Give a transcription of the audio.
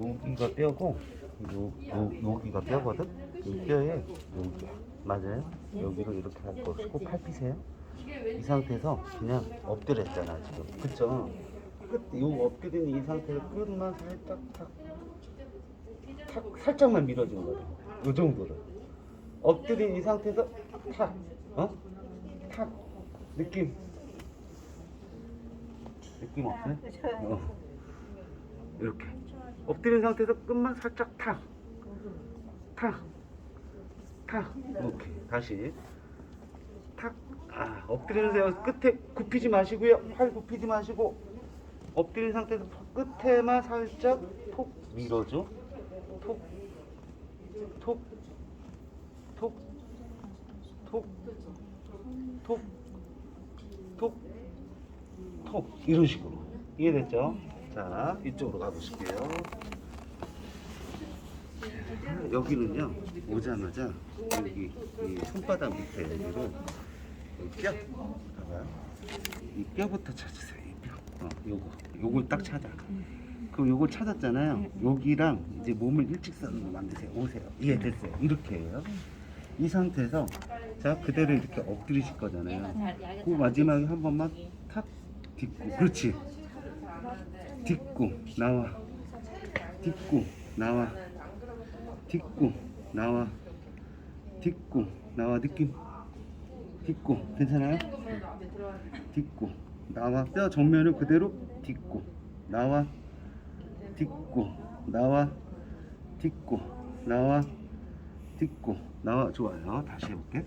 여기가 뼈고 요, 요, 여기가 뼈거든? 이 뼈에 여기 맞아요? 여기로 이렇게 할 거. 꼭 팔피세요? 이 상태에서 그냥 엎드렸잖아 지금 그쵸? 끝, 요 엎드린 이 상태에서 끝만 살짝 탁, 탁 살짝만 밀어주는 거야 요 정도로 엎드린 이 상태에서 탁 어? 탁 느낌. 느낌 없어요? 어. 이렇게. 엎드린 상태에서 끝만 살짝 탁, 탁, 탁, 이렇게 다시. 탁, 아 엎드리는 데 끝에 굽히지 마시고요, 팔 굽히지 마시고. 엎드린 상태에서 끝에만 살짝 톡 밀어줘, 톡, 톡, 톡, 톡, 톡, 톡, 톡 이런 식으로 이해됐죠? 자 이쪽으로 가보실게요. 여기는요 오자마자 여기 이 손바닥 밑에 여기로 여기 뼈 봐봐요. 이 뼈부터 찾으세요. 이 뼈. 어, 요거 요걸 딱 찾아. 그럼 요걸 찾았잖아요. 여기랑 이제 몸을 일직선으로 만드세요. 오세요. 예 됐어요. 이렇게 해요. 이 상태에서 자 그대로 이렇게 엎드리실 거잖아요. 그 마지막에 한 번만 탁 딛고. 그렇지. 딛고 나와. 딛고 나와. 딛고 나와. 딛고 나와. 느낌? 딛고. 괜찮아요? 딛고 나와. 뼈 정면을 그대로 딛고 나와. 딛고 나와. 딛고 나와. 딛고 나와. 좋아요. 다시 해볼게